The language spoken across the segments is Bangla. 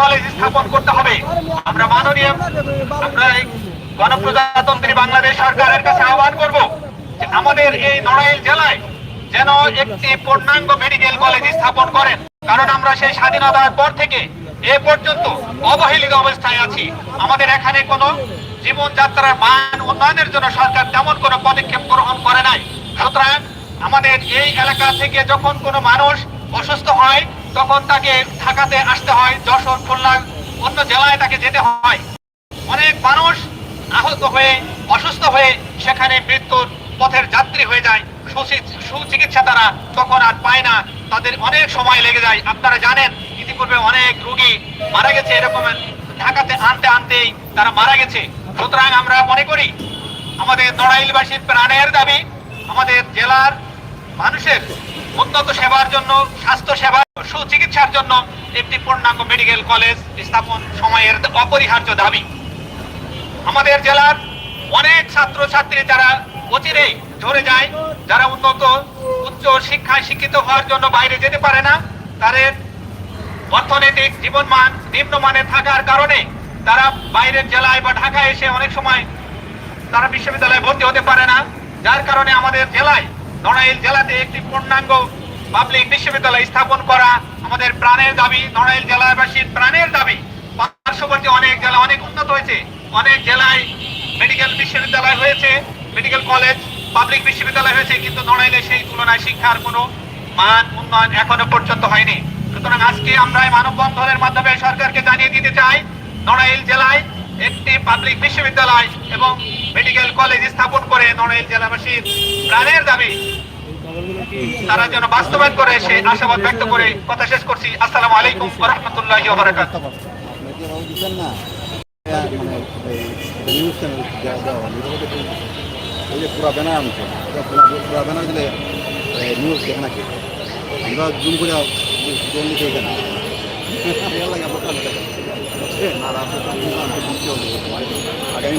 কলেজ স্থাপন করতে হবে। আমরা মাননীয়, আমরা গণপ্রজাতন্ত্রী বাংলাদেশ সরকারের কাছে আহ্বান করব আমাদের এই নড়াইল জেলায় যেন একটি পূর্ণাঙ্গ মেডিকেল কলেজ স্থাপন করেন। কারণ আমরা সেই স্বাধীনতার পর থেকে এ পর্যন্ত অবহেলিত অবস্থায় আছি। আমাদের এখানে কোনো জীবনযাত্রার মান উন্নয়নের জন্য সরকার তেমন কোনো পদক্ষেপ গ্রহণ করে নাই। সুতরাং আমাদের এই এলাকা থেকে যখন কোনো মানুষ অসুস্থ হয় তখন তাকে ঢাকাতে আসতে হয় যশোর, খুলনা, অন্য জেলায় তাকে যেতে হয়। অনেক মানুষ আহত হয়ে, অসুস্থ হয়ে সেখানে মৃত্যুর পথের যাত্রী হয়ে যায়। সুচি- সুচিকিৎসা তারা তখন আর পায় না। তাদের অনেক সময় লেগে যায়। আপনারা জানেন, ইতিপূর্বে অনেক রোগী মারা গেছে এরকম ঢাকাতে আনতে আনতেই তারা মারা গেছে। সুতরাং আমরা মনে করি, আমাদের নড়াইলবাসীর প্রাণের দাবি, আমাদের জেলার মানুষের উন্নত সেবার জন্য, স্বাস্থ্য সেবা সুচিকিৎসার জন্য একটি পূর্ণাঙ্গ মেডিকেল কলেজ স্থাপন সময়ের অপরিহার্য দাবি। আমাদের জেলার অনেক ছাত্র ছাত্রী যারা অচিরেই ঝরে যায়, যারা উন্নত উচ্চ শিক্ষায় শিক্ষিত হওয়ার জন্য বাইরে যেতে পারে না, তাদের অর্থনৈতিক জীবনমান নিম্নমানে থাকার কারণে তারা বাইরের জেলায় বা ঢাকায় এসে অনেক সময় তারা বিশ্ববিদ্যালয়ে ভর্তি হতে পারে না। যার কারণে আমাদের জেলায় নড়াইল জেলাতে একটি পূর্ণাঙ্গ পাবলিক বিশ্ববিদ্যালয় স্থাপন করা আমাদের প্রাণের দাবি। নড়াইল জেলাবাসীর প্রাণের দাবি। পার্শ্ববর্তী অনেক জেলা অনেক উন্নত হয়েছে। অনেক জেলায় মেডিকেল বিশ্ববিদ্যালয় হয়েছে মেডিকেল কলেজ পাবলিক বিশ্ববিদ্যালয় হয়েছে, কিন্তু নড়াইলে সেই তুলনায় শিক্ষার কোনো মান, উন্নয়ন এখনও পর্যন্ত হয়নি। সুতরাং আজকে আমরা মানববন্ধনের মাধ্যমে সরকারকে জানিয়ে দিতে চাই, নড়াইল জেলায় একটি পাবলিক বিশ্ববিদ্যালয় এবং মেডিকেল কলেজ স্থাপন করে নড়াইল জেলাবাসীর প্রাণের দাবি। তারা যেন বাস্তবায়ন করে সেই আশাবাদ ব্যক্ত করে কথা শেষ করছি আসসালামু আলাইকুম রহমতুল্লাহ মানে নিউজ হয় দেখে আমরা জুম করে আগামী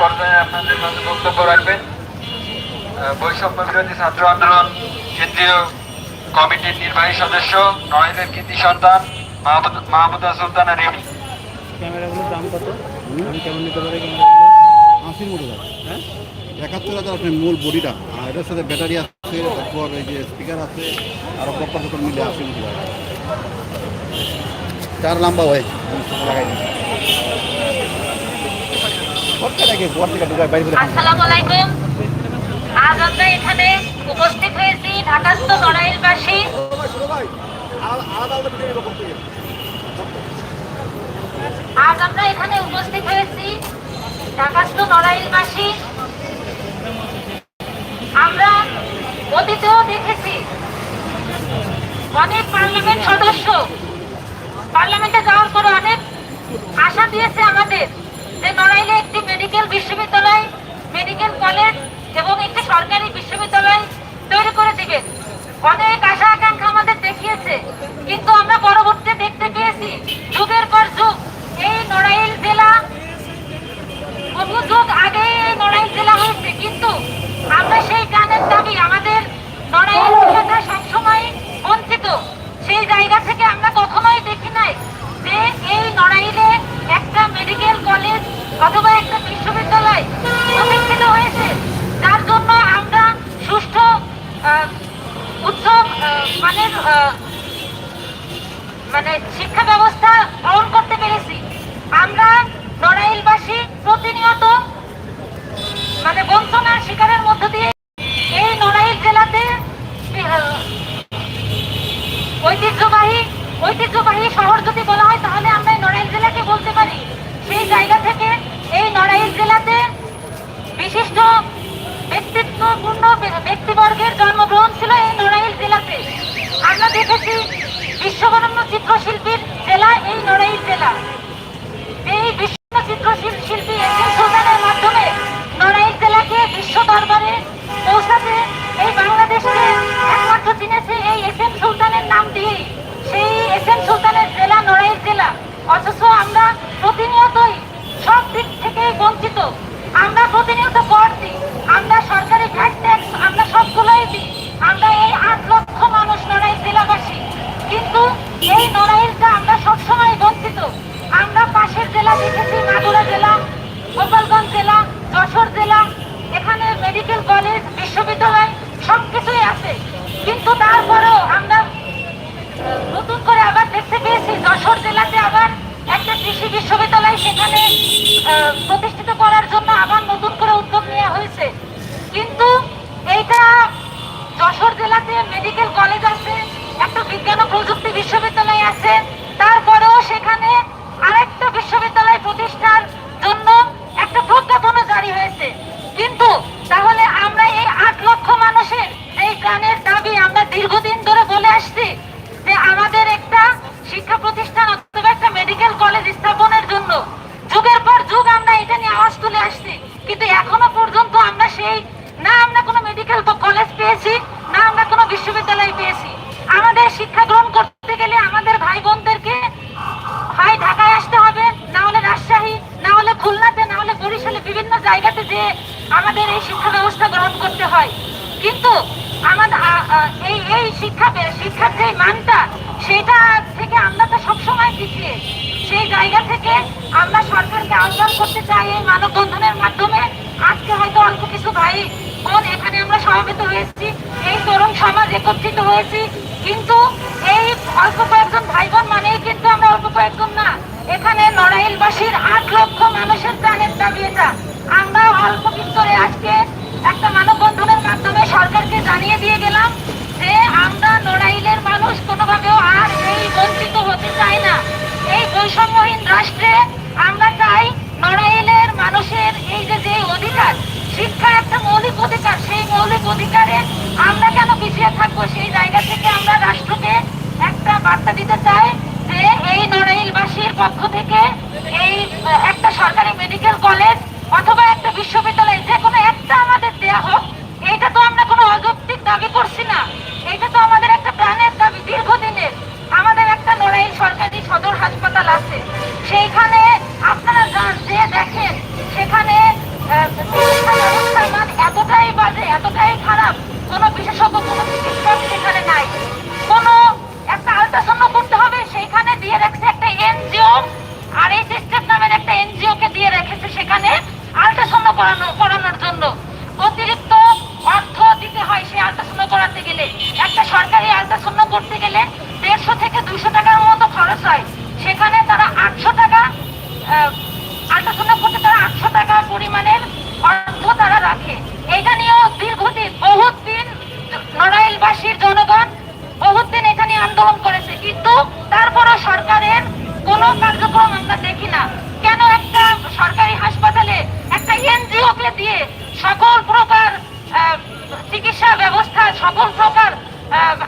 পর্যায়ে আপনাদের মাঝে বক্তব্য রাখবেন। বৈষম্য বিরোধী ছাত্র আন্দোলন কেন্দ্রীয় কমিটির নির্বাহী সদস্য নয়নের কৃতি সন্তান মাহমুদ- মাহমুদা সুলতানা রেমি ক্যামেরাগুলোর দাম কত? আমি কেমন নিতে পারি আশির মতো দাম হ্যাঁ? একাত্তর হাজার আপনার মূল বডিটা। আর এটার সাথে ব্যাটারি আছে তারপর এই যে স্পিকার আছে আর বক্কর টক্কর মিলে আশির মতো চার লম্বা হয় লাগাই দিন ভর্তাটাকে ভর থেকে ঢুকায় বাইরে করে আসসালামু আলাইকুম। আজ আমরা এখানে উপস্থিত হয়েছি নড়াইলবাসী। আজ আমরা এখানে উপস্থিত হয়েছি নড়াইলবাসী। আমরা অতীতেও দেখেছি অনেক পার্লামেন্ট সদস্য। পার্লামেন্টে যাওয়ার পর অনেক আশা দিয়েছে আমাদের। যে নড়াইলে একটি মেডিকেল বিশ্ববিদ্যালয় মেডিকেল কলেজ এবং একটি সরকারি বিশ্ববিদ্যালয় তৈরি করে দিবেন অনেক আশা আকাঙ্ক্ষা আমাদের দেখিয়েছে কিন্তু আমরা পরবর্তীতে দেখতে পেয়েছি যুগের পর যুগ এই নড়াইল জেলা বহু যুগ আগে এই নড়াইল জেলা হয়েছে কিন্তু আমরা সেই গানের দাবি আমাদের নড়াইল জেলাটা সবসময় বঞ্চিত সেই জায়গা থেকে আমরা কখনোই দেখি নাই যে এই নড়াইলে একটা মেডিকেল কলেজ অথবা একটা বিশ্ববিদ্যালয় প্রতিষ্ঠিত হয়েছে যার জন্য আমরা সুষ্ঠু আহ, উচ্চ আহ, মানের আহ, মানে শিক্ষা ব্যবস্থা গ্রহণ করতে পেরেছি আমরা নড়াইলবাসী প্রতিনিয়ত মানে বঞ্চনার শিকারের মধ্য দিয়ে এই নড়াইল জেলাতে আহ, ঐতিহ্যবাহী ঐতিহ্যবাহী শহর যদি বলা হয় তাহলে আমরা এই নড়াইল জেলাকে বলতে পারি সেই জায়গা থেকে এই নড়াইল জেলাতে বিশিষ্ট ব্যক্তিত্বপূর্ণ ব্যক্তিবর্গের জন্মগ্রহণ ছিল এই নড়াইল জেলাতে যশোর জেলাতে আবার একটা কৃষি বিশ্ববিদ্যালয় সেখানে প্রতিষ্ঠিত করার জন্য আবার নতুন করে উদ্যোগ নেওয়া হয়েছে। কিন্তু এইটা যশোর জেলাতে মেডিকেল কলেজ আছে, একটা বিজ্ঞান ও প্রযুক্তি বিশ্ববিদ্যালয় আছে, তারপরেও সেখানে না, আমরা কোনো মেডিকেল কলেজ পেয়েছি, না, আমরা কোনো বিশ্ববিদ্যালয় পেয়েছি। আমাদের শিক্ষা গ্রহণ করতে গেলে আমাদের ভাই বোনদেরকে হয় ঢাকায় আসতে হবে, না হলে রাজশাহী, না হলে খুলনাতে, না হলে বরিশালে বিভিন্ন জায়গাতে যে আমাদের এই শিক্ষা ব্যবস্থা গ্রহণ করতে হয়। কিন্তু আমাদের এই এই শিক্ষা, শিক্ষার যে মানটা, সেটা থেকে আমরা তো সবসময় পিছিয়ে। সেই জায়গা থেকে আমরা সরকারকে আহ্বান করতে চাই এই মানববন্ধনের মাধ্যমে। আজকে হয়তো অল্প কিছু ভাই বোন এখানে আমরা সমবেত হয়েছি, এই তরুণ সমাজ একত্রিত হয়েছি। কিন্তু এই অল্প কয়েকজন ভাই বোন মানেই কিন্তু আমরা অল্প কয়েকজন না। এখানে নড়াইলবাসীর আট লক্ষ মানুষের প্রাণের দাবি এটা। আমরা অল্প বিস্তরে আজকে একটা মানববন্ধনের মাধ্যমে সরকারকে জানিয়ে দিয়ে গেলাম যে আমরা নড়াইলের মানুষ কোনোভাবেও আর এই বঞ্চিত হতে চাই না এই বৈষম্যহীন রাষ্ট্রে আমরা চাই নড়াইলের মানুষের এই যে যে অধিকার শিক্ষা একটা মৌলিক অধিকার সেই মৌলিক অধিকারে আমরা কেন পিছিয়ে থাকব সেই জায়গা থেকে আমরা রাষ্ট্রকে একটা বার্তা দিতে চাই যে এই নড়াইলবাসীর পক্ষ থেকে এই একটা সরকারি মেডিকেল কলেজ অথবা একটা বিশ্ববিদ্যালয়, যে কোনো একটা আমাদের দেয়া হোক এটা তো আমরা কোনো অযৌক্তিক দাবি করছি না। করানো করানোর জন্য অতিরিক্ত অর্থ দিতে হয় সেই আলট্রাসাউন্ড করাতে গেলে একটা সরকারি আলট্রাসাউন্ড করতে গেলে দেড়শো থেকে দুশো টাকার মতো খরচ হয় সেখানে তারা আটশো টাকা আলট্রাসাউন্ড করতে তারা আটশো টাকা পরিমাণের অর্থ তারা রাখে এটা নিয়েও দীর্ঘদিন বহুত দিন নড়াইলবাসীর জনগণ বহুত দিন এটা নিয়ে আন্দোলন করেছে কিন্তু তারপরও সরকারের কোনো কার্যক্রম আমরা দেখি না কেন একটা সরকারি হাসপাতালে একটা এনজিও কে দিয়ে সকল প্রকার আহ, চিকিৎসা ব্যবস্থা সকল প্রকার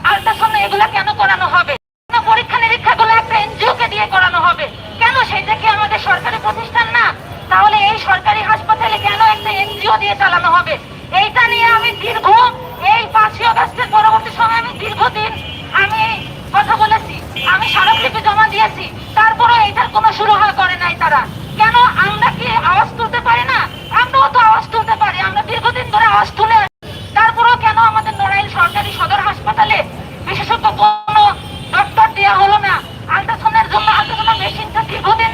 আলট্রাসাউন্ড এগুলা কেন করানো হবে কেন পরীক্ষা নিরীক্ষাগুলো একটা এনজিও কে দিয়ে করানো হবে কেন সেটা কি আমাদের সরকারি প্রতিষ্ঠান না, তাহলে এই সরকারি হাসপাতালে কেন একটা এনজিও দিয়ে চালানো হবে? এইটা নিয়ে আমি দীর্ঘ, এই পাঁচই অগস্টের পরবর্তী সময় আমি দীর্ঘদিন আমি কথা বলেছি, আমি স্মারকলিপি জমা দিয়েছি তারপরে এটার কোনো শুরু হয় করে নাই তারা। কেন আমরা কি আওয়াজ তুলতে পারি না? আমরাও তো আওয়াজ তুলতে পারি, আমরা দীর্ঘদিন ধরে আওয়াজ তুলে। তারপরেও কেন আমাদের নড়াইল সরকারি সদর হাসপাতালে বিশেষজ্ঞ কোনো ডক্টর দেওয়া হলো না আলট্রাসাউন্ডের জন্য আলট্রাসাউন্ড মেশিনটা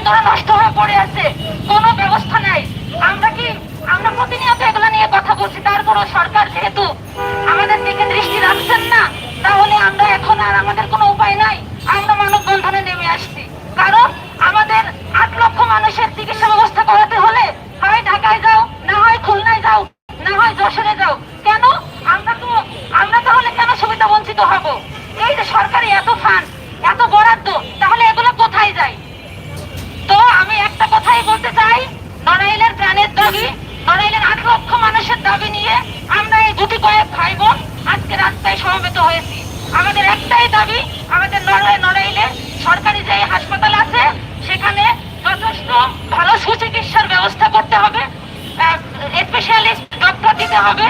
দীর্ঘদিন নষ্ট হয়ে পড়ে আছে। কোনো ব্যবস্থা নাই। আমরা কি আমরা প্রতিনিয়ত এগুলো নিয়ে কথা বলছি? তারপরও সরকার যেহেতু আমাদের দিকে দৃষ্টি রাখছেন না তাহলে আমরা এখন আর আমাদের কোনো উপায় নাই আমরা মানববন্ধনে নেমে আসছি কারণ আমাদের আট লক্ষ মানুষের চিকিৎসা ব্যবস্থা করাতে হলে হয় ঢাকায় যাও না হয় খুলনায় যাও না হয় যশোরে যাও কেন আমরা তো আমরা তাহলে কেন সুবিধা বঞ্চিত হব এই যে সরকারি এত ফান্ড এত বরাদ্দ তাহলে এগুলো কোথায় যায় তো আমি একটা কথাই বলতে চাই নড়াইলের প্রাণের দাবি নড়াইলের আট লক্ষ মানুষের দাবি নিয়ে আমরা এই দুটি কয়েক ভাই বোন আজকে রাস্তায় সমবেত হয়েছি আমাদের একটাই দাবি আমাদের নড়াই নড়াইলে সরকারি যে হাসপাতাল আছে, সেখানে যথেষ্ট ভালো সুচিকিৎসার ব্যবস্থা করতে হবে। স্পেশালিস্ট ডক্টর দিতে হবে।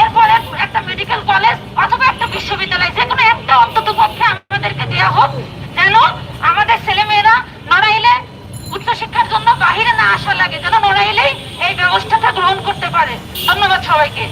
এরপরে একটা মেডিকেল কলেজ অথবা একটা বিশ্ববিদ্যালয়, যে কোনো একটা অন্তত পক্ষে আমাদেরকে দেওয়া হোক, যেন আমাদের ছেলেমেয়েরা নড়াইলে উচ্চশিক্ষার জন্য বাহিরে না আসা লাগে, যেন নড়াইলেই এই ব্যবস্থাটা গ্রহণ করতে পারে। ধন্যবাদ সবাইকে।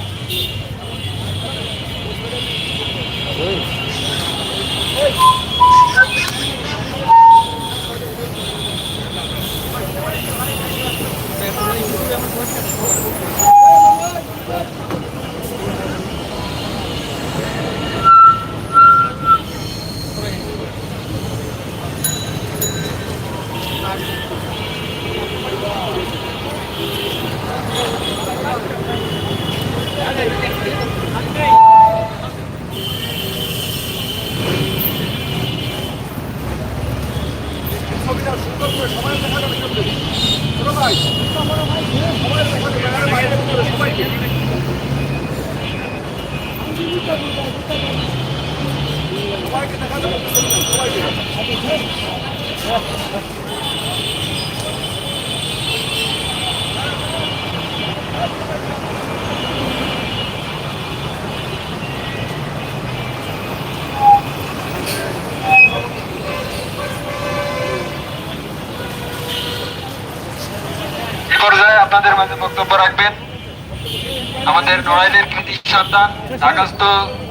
পর্যায়ে আপনাদের মাঝে বক্তব্য রাখবেন। আমাদের নড়াইলের কৃতি সন্তান ঢাকাস্থ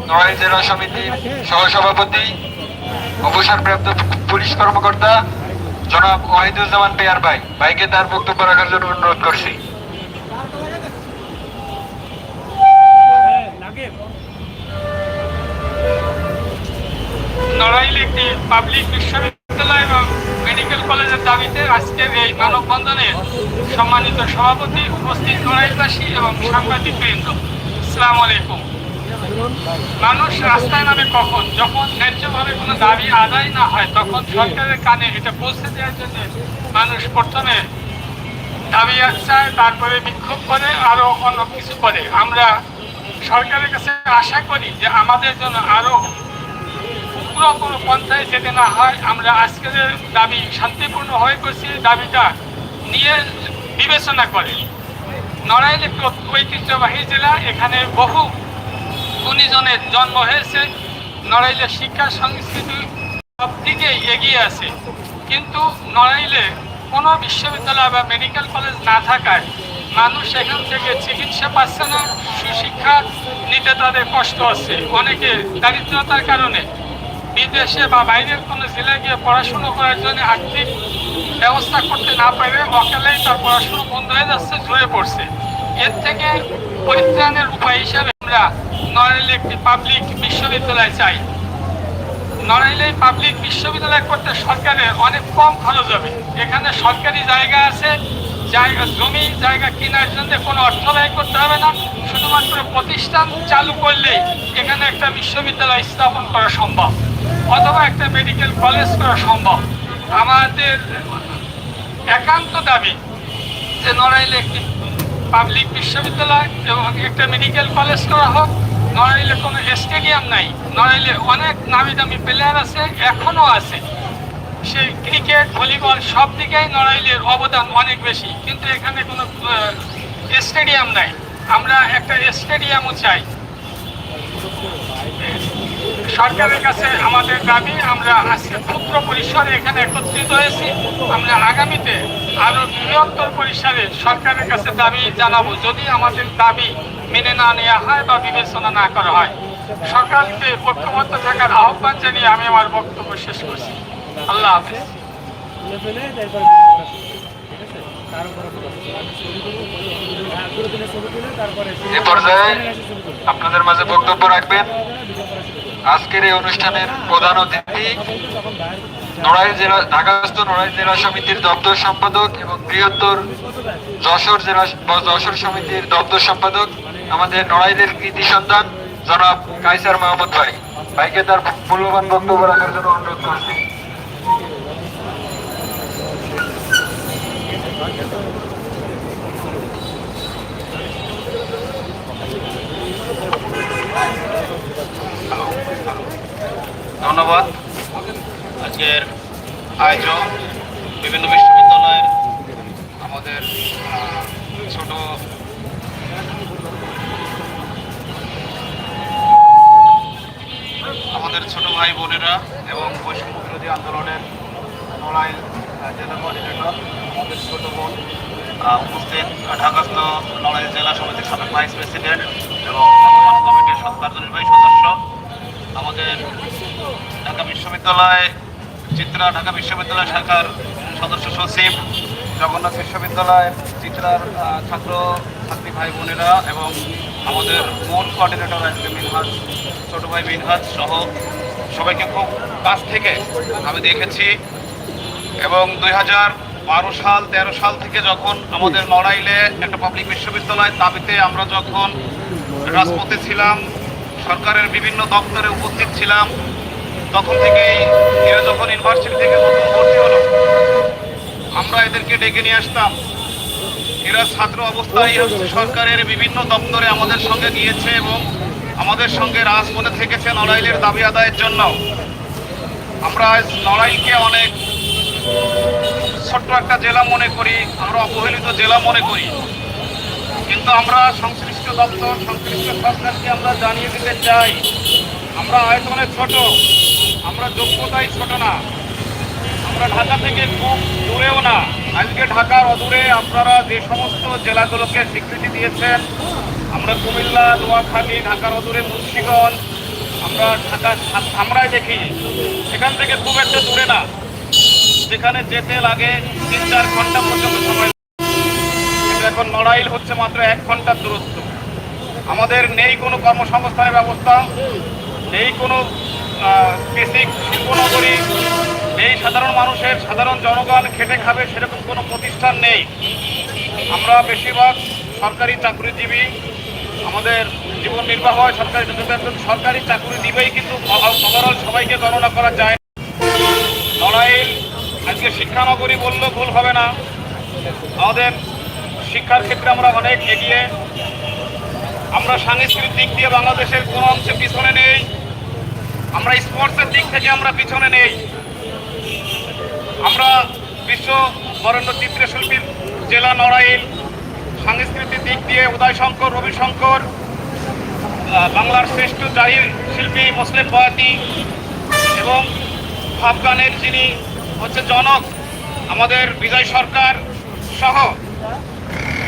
নড়াইল জেলা সমিতির সহসভাপতি, অবসরপ্রাপ্ত পুলিশ কর্মকর্তা জনাব ওয়াহিদুজ্জামান পেয়ার ভাই। ভাইকে তার বক্তব্য রাখার জন্য অনুরোধ করছি। নড়াইল একটি পাবলিক বিশ্ববিদ্যালয় এবং মেডিকেল কলেজের দাবিতে আজকের এই মানববন্ধনে সম্মানিত সভাপতি উপস্থিত নড়াইলবাসী এবং সাংবাদিক বৃন্দ আসসালামু আলাইকুম। মানুষ রাস্তায় নামে কখন? যখন ন্যায্যভাবে কোনো দাবি আদায় না হয়, তখন সরকারের কানে এটা পৌঁছে দেওয়ার জন্য মানুষ প্রথমে দাবি চায়, তারপরে বিক্ষোভ করে, আরও অন্য কিছু করে। আমরা সরকারের কাছে আশা করি যে আমাদের জন্য আরও পুরো কোনো পন্থায় যেতে না হয়। আমরা আজকের দাবি শান্তিপূর্ণ হয়ে করছি দাবিটা নিয়ে বিবেচনা করে। নড়াইল ঐতিহ্যবাহী জেলা, এখানে বহু গুণীজনের জন্ম হয়েছে নড়াইলের শিক্ষা, সংস্কৃতি সব দিকেই এগিয়ে আছে। কিন্তু নড়াইলে কোনো বিশ্ববিদ্যালয় বা মেডিকেল কলেজ না থাকায় মানুষ এখান থেকে চিকিৎসা পাচ্ছে না, সুশিক্ষা নিতে তাদের কষ্ট হচ্ছে অনেকে দারিদ্রতার কারণে বিদেশে বা বাইরের কোনো জেলায় গিয়ে পড়াশুনো করার জন্য আর্থিক ব্যবস্থা করতে না পারে, অকালেই তার পড়াশুনো বন্ধ হয়ে যাচ্ছে ঝরে পড়ছে। এর থেকে পরিত্রাণের উপায় হিসাবে আমরা নড়াইলে একটি পাবলিক বিশ্ববিদ্যালয় চাই। নড়াইলে পাবলিক বিশ্ববিদ্যালয় করতে সরকারের অনেক কম খরচ হবে। এখানে সরকারি জায়গা আছে, জায়গা, জমি, জায়গা কেনার জন্য কোনো অর্থ ব্যয় করতে হবে না। শুধুমাত্র প্রতিষ্ঠান চালু করলেই এখানে একটা বিশ্ববিদ্যালয় স্থাপন করা সম্ভব, অথবা একটা মেডিকেল কলেজ করা সম্ভব। আমাদের একান্ত দাবি যে নড়াইলে একটি পাবলিক বিশ্ববিদ্যালয় এবং একটা মেডিকেল কলেজ করা হোক। নড়াইলে কোনো স্টেডিয়াম নাই। নড়াইলে অনেক নামি দামি প্লেয়ার আছে, এখনও আছে। সেই ক্রিকেট, ভলিবল সব দিকেই নড়াইলের অবদান অনেক বেশি। কিন্তু এখানে কোনো স্টেডিয়াম নাই। আমরা একটা স্টেডিয়ামও চাই। সরকারের কাছে আমাদের দাবি, আমরা আজকে ক্ষুদ্র পরিসরে এখানে একত্রিত হয়েছি। আমরা আগামীতে আরও বৃহত্তর পরিসরে সরকারের কাছে দাবি জানাব। যদি আমাদের দাবি মেনে না নেওয়া হয় বা বিবেচনা না করা হয়। সরকারকে ঐক্যবদ্ধ থাকার আহ্বান জানিয়ে আমি আমার বক্তব্য শেষ করছি। আল্লাহ হাফেজ। এ পর্যায়ে আপনাদের মাঝে বক্তব্য রাখবেন। আজকের এই অনুষ্ঠানের প্রধান অতিথি নড়াইল জেলা, ঢাকাস্থ নড়াইল জেলা সমিতির দপ্তর সম্পাদক এবং বৃহত্তর যশোর জেলা, যশোর সমিতির দপ্তর সম্পাদক আমাদের নড়াইলের কৃতি সন্তান, জনাব কাইসার মাহমুদ ভাই। ভাইকে তার মূল্যবান বক্তব্য রাখার জন্য অনুরোধ করছি। ধন্যবাদ। আজকের আয়োজন বিভিন্ন বিশ্ববিদ্যালয়ের আমাদের ছোট আমাদের ছোট ভাই বোনেরা এবং বৈষম্য বিরোধী আন্দোলনের নড়াইল জেলা কোঅর্ডিনেটর আমাদের ছোট বোন উপস্থিত, ঢাকাস্থ নড়াইল জেলা সমিতির সাবেক ভাইস প্রেসিডেন্ট এবং কমিটির সৎ কার্যনির্বাহী সদস্য। আমাদের ঢাকা বিশ্ববিদ্যালয়, চিত্রা ঢাকা বিশ্ববিদ্যালয় শাখার সদস্য সচিব, জগন্নাথ বিশ্ববিদ্যালয় চিত্রার ছাত্র ছাত্রী ভাই বোনেরা এবং আমাদের মূল কোঅর্ডিনেটর আজকে মিনহাজ ছোট ভাই মিনহাজ সহ সবাইকে খুব কাছ থেকে আমি দেখেছি। এবং দুই হাজার বারো সাল, তেরো সাল থেকে যখন আমাদের নড়াইলে একটা পাবলিক বিশ্ববিদ্যালয় দাবিতে আমরা যখন রাজপথে ছিলাম, সরকারের বিভিন্ন দপ্তরে উপস্থিত ছিলাম, তখন থেকেই এরা যখন ইউনিভার্সিটি থেকে নতুন ভর্তি হলো, আমরা এদেরকে ডেকে নিয়ে আসতাম। এরা ছাত্র অবস্থায় সরকারের বিভিন্ন দপ্তরে আমাদের সঙ্গে গিয়েছে এবং আমাদের সঙ্গে রাজপথে থেকেছে নড়াইলের দাবি আদায়ের জন্য আমরা নড়াইলকে অনেক ছোট্ট একটা জেলা মনে করি আমরা অবহেলিত জেলা মনে করি। কিন্তু আমরা সংশ্লিষ্ট দপ্তর, সংশ্লিষ্ট সরকারকে আমরা জানিয়ে দিতে চাই, আমরা আয়তনে ছোট, আমরা যোগ্যতাই ছোট না। আমরা ঢাকা থেকে খুব দূরেও না। আজকে ঢাকার অদূরে আপনারা যে সমস্ত জেলাগুলোকে স্বীকৃতি দিয়েছেন আমরা কুমিল্লা, নোয়াখালী, ঢাকার অদূরে মুন্সিগঞ্জ, আমরা ঢাকা আমরাই দেখি। সেখান থেকে খুব একটা দূরে না, যেখানে যেতে লাগে তিন চার ঘণ্টা পর্যন্ত সময়। এখন নড়াইল হচ্ছে মাত্র এক ঘণ্টার দূরত্ব। আমাদের নেই কোনো কর্মসংস্থানের ব্যবস্থা, নেই কোনো বেসিক শিল্পনগরী, নেই সাধারণ মানুষের, সাধারণ জনগণ খেটে খাবে সেরকম কোনো প্রতিষ্ঠান নেই। আমরা বেশিরভাগ সরকারি চাকরিজীবী আমাদের জীবন নির্বাহ হয়, সরকারি সরকারি চাকরি দিবেই কিন্তু ওভারঅল সবাইকে গণনা করা যায়। নড়াইল আজকে শিক্ষানগরী বললেও ভুল হবে না। আমাদের শিক্ষার ক্ষেত্রে আমরা অনেক এগিয়ে। আমরা সাংস্কৃতিক দিক দিয়ে বাংলাদেশের কোনো অংশে পিছনে নেই। আমরা স্পোর্টসের দিক থেকে আমরা পিছনে নেই। আমরা বিশ্ব বরেণ্য চিত্রশিল্পীর জেলা নড়াইল সাংস্কৃতিক দিক দিয়ে উদয় শঙ্কর রবি শঙ্কর বাংলার শ্রেষ্ঠ জাহির শিল্পী মুসলিম বয়াতি এবং আফগানের যিনি হচ্ছে জনক আমাদের বিজয় সরকার সহ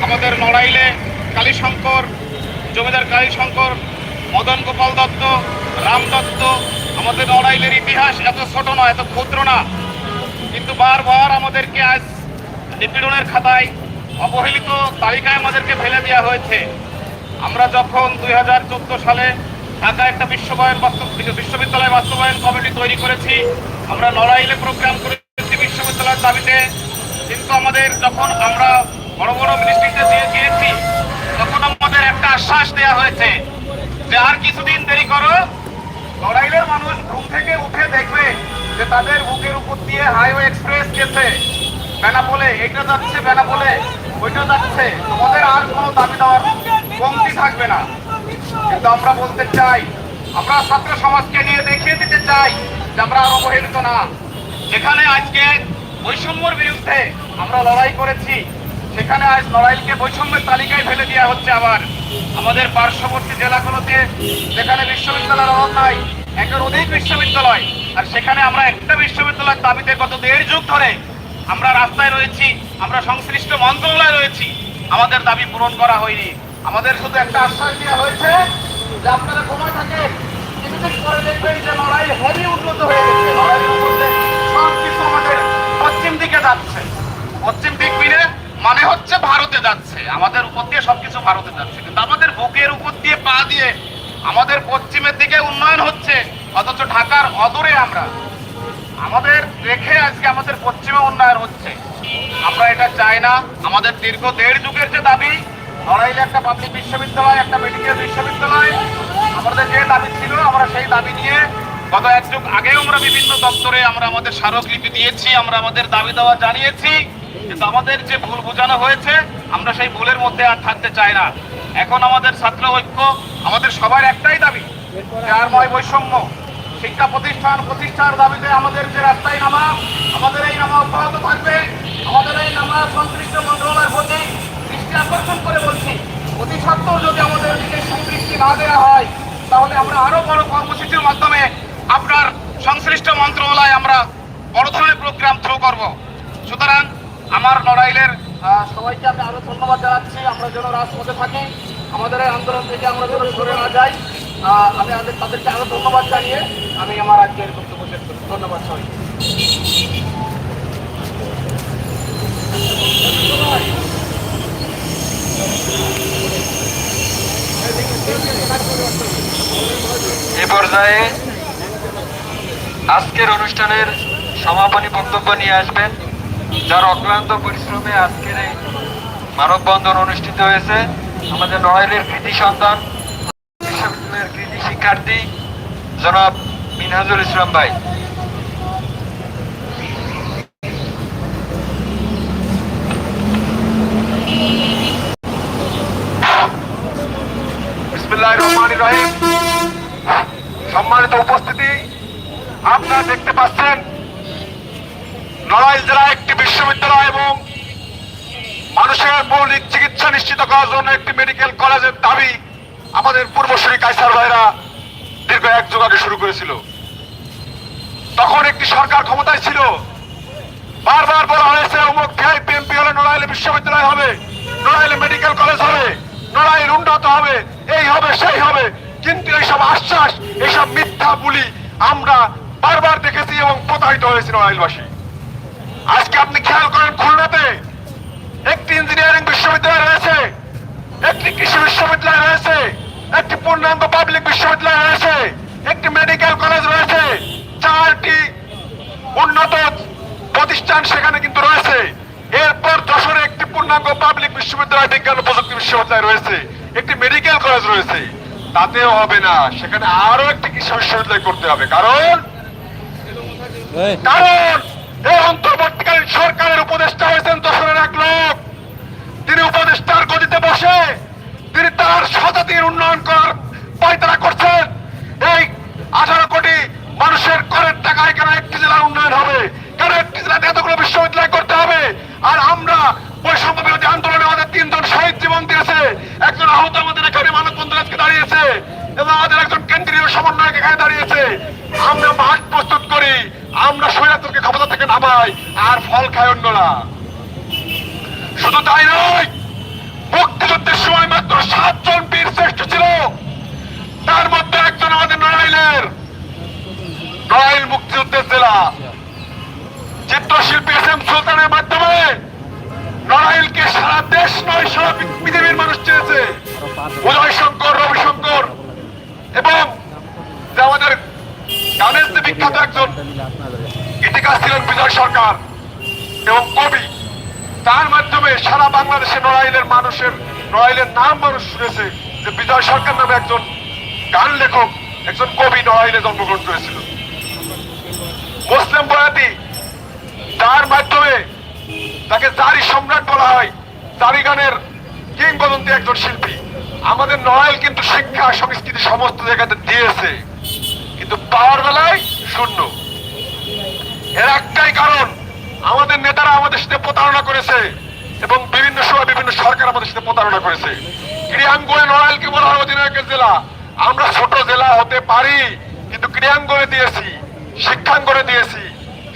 আমাদের নড়াইলে কালীশঙ্কর, জমিদার কালীশঙ্কর, মদন গোপাল দত্ত, রাম দত্ত, আমাদের নড়াইলের ইতিহাস এত ছোট না, এত ক্ষুদ্র না। কিন্তু বারবার আমাদেরকে আজ নিপীড়নের খাতায় অবহেলিত তালিকায় আমাদেরকে ফেলে দেওয়া হয়েছে। আমরা যখন দুই হাজার চোদ্দ সালে ঢাকা একটা বিশ্ববায়ন বাস্তব বিশ্ববিদ্যালয় বাস্তবায়ন কমিটি তৈরি করেছি, আমরা নড়াইলে প্রোগ্রাম করেছি বিশ্ববিদ্যালয়ের দাবিতে। কিন্তু আমাদের যখন আমরা বড় বড় মিনিস্ট্রিতে দিয়ে গিয়েছি তখন আমাদের একটা আশ্বাস দেওয়া হয়েছে যে আর কিছুদিন দেরি করো। নড়াইলের মানুষ ঘুম থেকে উঠে দেখবে যে তাদের বুকের উপর দিয়ে হাইওয়ে এক্সপ্রেস গেছে। বেনাপোলে এটা যাচ্ছে বেনাপোলে। ওইটা যাচ্ছে। তোমাদের আর কোনো দাবি দেওয়ার কমতি থাকবে না। কিন্তু আমরা বলতে চাই, আমরা ছাত্র সমাজকে নিয়ে দেখিয়ে দিতে চাই যে আমরা আর অবহেলিত না। যেখানে আজকে বৈষম্যর বিরুদ্ধে আমরা লড়াই করেছি, সেখানে আজ লড়াইকে বৈষম্যের তালিকায় ফেলে দেওয়া হচ্ছে আবার। আমাদের পার্শ্ববর্তী জেলাগুলোতে যেখানে বিশ্ববিদ্যালয়ের অভাব নাই, একের অধিক বিশ্ববিদ্যালয়, আর সেখানে আমরা একটা বিশ্ববিদ্যালয়ের দাবিতে গত দেড় যুগ ধরে আমরা রাস্তায় রয়েছি, আমরা সংশ্লিষ্ট মন্ত্রণালয়ে রয়েছি। আমাদের দাবি পূরণ করা হয়নি। আমাদের শুধু একটা আশ্বাস দেওয়া হয়েছে যে আপনারা সময় থাকে পশ্চিম দিকে যাচ্ছে। পশ্চিম দিক মিলে মানে হচ্ছে ভারতে যাচ্ছে। আমাদের উপর দিয়ে সবকিছু ভারতে যাচ্ছে। কিন্তু আমাদের বুকের উপর দিয়ে পা দিয়ে আমাদের পশ্চিমের দিকে উন্নয়ন হচ্ছে। অথচ ঢাকার অদূরে আমরা আমাদের দেখে আজকে আমাদের পশ্চিমে উন্নয়ন হচ্ছে। আমরা এটা চাই না। আমাদের দীর্ঘ দেড় যুগের যে দাবি নড়াইলে একটা পাবলিক বিশ্ববিদ্যালয়, একটা মেডিকেল বিশ্ববিদ্যালয়, আমাদের যে দাবি ছিল, আমরা সেই দাবি নিয়ে গত এক যুগ আগেও আমরা বিভিন্ন দপ্তরে আমরা আমাদের স্মারকলিপি দিয়েছি, আমরা আমাদের দাবি দেওয়া জানিয়েছি, কিন্তু আমাদের যে ভুল বোঝানো হয়েছে, আমরা সেই ভুলের মধ্যে আর থাকতে চাই না। এখন আমাদের ছাত্র ঐক্য, আমাদের সবার একটাই দাবি, চারময় বৈষম্য। শিক্ষা প্রতিষ্ঠান প্রতিষ্ঠার দাবিতে আমাদের যে রাস্তায় নামা, আমাদের এই নামা অব্যাহত থাকবে। আমাদের এই নামা সংশ্লিষ্ট মন্ত্রণালয়ের প্রতি দৃষ্টি আকর্ষণ করে বলছি, অতি সত্ত্বেও যদি আমাদের দিকে সুদৃষ্টি না দেওয়া হয়, তাহলে আমরা আরও বড় কর্মসূচির মাধ্যমে আপনার সংশ্লিষ্ট মন্ত্রণালয় আমরা বড় ধরনের প্রোগ্রাম থ্রো করব। সুতরাং আমার নড়াইলের সবাইকে আমি আরও ধন্যবাদ জানাচ্ছি। আমরা যেন রাজপথে থাকি, আমাদের এই আন্দোলন থেকে আমরা যেন সরে না যাই। আমি আমাদের তাদেরকে আরও ধন্যবাদ জানিয়ে আমি আমার আজকের বক্তব্য শেষ করি ধন্যবাদ সবাই এ পর্যায়ে আজকের অনুষ্ঠানের সমাপনী বক্তব্য নিয়ে আসবেন, যার অক্লান্ত পরিশ্রমে আজকের এই মানববন্ধন অনুষ্ঠিত হয়েছে। আমাদের নড়াইলের কৃতি সন্তান শিক্ষার্থী জনাব মিনহাজুল ইসলাম ভাই। সম্মানিত উপস্থিতি, আপনারা দেখতে পাচ্ছেন নড়াইল জেলা একটি বিশ্ববিদ্যালয় এবং মানুষের মৌলিক চিকিৎসা নিশ্চিত করার জন্য একটি মেডিকেল কলেজের দাবি আমাদের পূর্বশ্রী কাইসার ভাইরা এক যুগ আগে শুরু করেছিল। তখন একটি সরকার ক্ষমতায় ছিল। বারবার বলা হয়েছে অমুক ভিআইপি এমপি হলে নড়াইলে বিশ্ববিদ্যালয় হবে, নড়াইলে মেডিকেল কলেজ হবে, নড়াইল উন্নত হবে, এই হবে, সেই হবে। কিন্তু এইসব আশ্বাস, এইসব মিথ্যা বলি আমরা বারবার দেখেছি এবং প্রতারিত হয়েছি নড়াইলবাসী। আজকে আপনি খেয়াল করেন খুলনাতে একটি ইঞ্জিনিয়ারিং বিশ্ববিদ্যালয় রয়েছে, একটি কৃষি বিশ্ববিদ্যালয় রয়েছে একটি পূর্ণাঙ্গ পাবলিক বিশ্ববিদ্যালয় রয়েছে। একটি মেডিকেল কলেজ রয়েছে। চারটি উন্নত প্রতিষ্ঠান সেখানে কিন্তু রয়েছে। এরপর যশোরে একটি পূর্ণাঙ্গ পাবলিক বিশ্ববিদ্যালয় বিজ্ঞান ও প্রযুক্তি বিশ্ববিদ্যালয় রয়েছে। একটি মেডিকেল কলেজ রয়েছে। তাতেও হবে না। সেখানে আরও একটি কৃষি বিশ্ববিদ্যালয় করতে হবে। কারণ কারণ এই অন্তর্বর্তীকালীন সরকারের উপদেষ্টা হয়েছেন যশোরের এক লোক। তিনি উপদেষ্টার গদিতে বসে তিনি তার শতাধির উন্নয়ন করার পায়তারা করছেন। এই আঠারো কোটি মানুষের করের টাকায় কেন একটি জেলার উন্নয়ন হবে? কেন একটি জেলাতে এতগুলো বিশ্ববিদ্যালয় করতে হবে? আর আমরা বৈষম্য বিরোধী আন্দোলনে আমাদের তিনজন শহীদ জীবন দিয়েছে। একজন আহত আমাদের এখানে মানববন্ধন আজকে দাঁড়িয়েছে এবং আমাদের একজন কেন্দ্রীয় সমন্বয়ক এখানে দাঁড়িয়েছে। আমরা মাঠ প্রস্তুত করি, আমরা স্বৈরাচারকে ক্ষমতা থেকে নামাই, আর ফল খায় অন্যরা। শুধু তাই নয় মুক্তিযুদ্ধের সময় মাত্র সাতজন বীর শ্রেষ্ঠ ছিল তার মধ্যে একজন আমাদের নড়াইলের নড়াইল মুক্তিযুদ্ধের জেলা চিত্রশিল্পী এস এম সুলতানের মাধ্যমে নড়াইলকে সারা দেশ নয় সারা পৃথিবীর মানুষ চেয়েছে উদয় শঙ্কর রবিশঙ্কর এবং যে আমাদের গানের যে বিখ্যাত একজন গীতিকার ছিলেন বিজয় সরকার এবং কবি, তার মাধ্যমে সারা বাংলাদেশে নড়াইলের মানুষের, নড়াইলের নাম মানুষ শুনেছে যে বিজয় সরকার নামে একজন গান লেখক, একজন কবি নড়াইলে জন্মগ্রহণ করেছিল। মুসলিম বয়াতি তার মাধ্যমে তাকে জারি সম্রাট বলা হয়, জারি গানের কিংবদন্তি একজন শিল্পী। আমাদের নড়াইল কিন্তু শিক্ষা, সংস্কৃতি সমস্ত জায়গাতে দিয়েছে। কিন্তু পাওয়ার বেলায় শূন্য। এর একটাই কারণ, আমাদের নেতারা আমাদের সাথে প্রতারণা করেছে এবং বিভিন্ন সময় বিভিন্ন সরকার আমাদের সাথে প্রতারণা করেছে। ক্রিয়াঙ্গনে নড়াইলকে বলা হয় অধিনায়কের জেলা। আমরা ছোট জেলা হতে পারি, কিন্তু ক্রিয়াঙ্গনে দিয়েছি, শিক্ষাঙ্গনে দিয়েছি,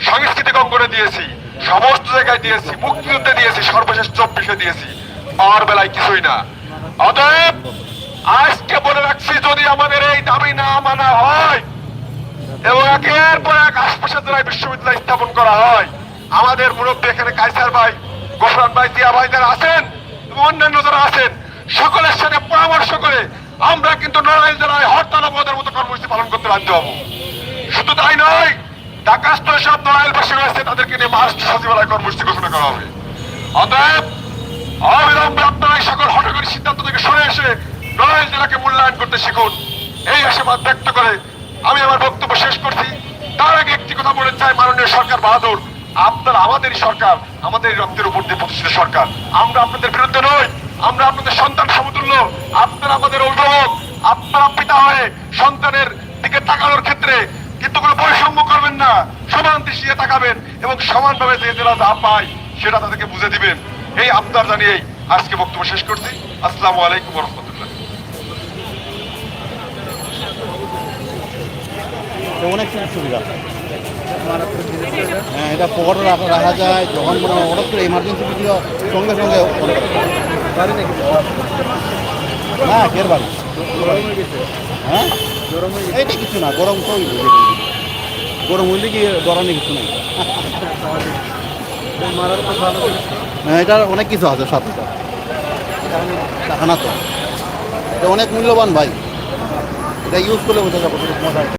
সাংস্কৃতিক অঙ্গনে দিয়েছি, সমস্ত জায়গায় দিয়েছি, মুক্তিযুদ্ধে দিয়েছি, সর্বশেষ চব্বিশে দিয়েছি। পাওয়ার বেলায় কিছুই না। অতএব, আজকে বলে রাখছি, যদি আমাদের এই দাবি না মানা হয় এবং একের পর এক আশপাশের জেলায় বিশ্ববিদ্যালয় স্থাপন করা হয়, আমাদের মুরব্বী এখানে কাইসার ভাই গোফরান ভাই, জিয়া ভাই যারা আছেন এবং অন্যান্য যারা আছেন, সকলের সাথে পরামর্শ করে আমরা কিন্তু নড়াইল জেলায় হরতাল অবরোধের মতো কর্মসূচি পালন করতে বাধ্য হব। শুধু তাই নয় ঢাকাস্থ সব নড়াইলবাসী রয়েছে, তাদেরকে নিয়ে মহারাষ্ট্র সচিবালয় কর্মসূচি ঘোষণা করা হবে। অতএব অবিলম্বে আপনারা এই সকল হটকারী সিদ্ধান্ত থেকে সরে এসে নড়াইল জেলাকে মূল্যায়ন করতে শিখুন। এই আশাবাদ ব্যক্ত করে আমি আমার বক্তব্য শেষ করছি। তার আগে একটি কথা বলে চাই, মাননীয় সরকার বাহাদুর। আপনারা, আমাদেরই সরকার আমাদের রক্তের উপর দিয়ে প্রতিষ্ঠিত সরকার। আমরা আপনাদের বিরুদ্ধে নই, আমরা আপনাদের সন্তান সমতুল্য। আপনারা আমাদের অভিভাবক, আপনারা পিতা হয়ে সন্তানের দিকে তাকানোর ক্ষেত্রে কিন্তু কোনো বৈষম্য করবেন না। সমান দৃষ্টিতে তাকাবেন এবং সমানভাবে যে জেলা যা পায়, সেটা তাদেরকে বুঝে দিবেন। এই আবদার জানিয়েই আজকে বক্তব্য শেষ করছি। আসসালামু আলাইকুম রহমতুল্লাহ এটা অনেক সুবিধা। হ্যাঁ এটা পকেটে রাখা যায় যখন মনে হয় হঠাৎ করে এমার্জেন্সি কিছু সঙ্গে সঙ্গে order করা। যায়। না কের বাড়ি। হ্যাঁ? এইটা কিছু না গরম তো। গরম হইলে কি গরমে কিছু নাই? হ্যাঁ এটা অনেক কিছু আছে সাথে। টাকা না তো। এটা অনেক মূল্যবান ভাই। এটা ইউজ করলে বোঝা যাবে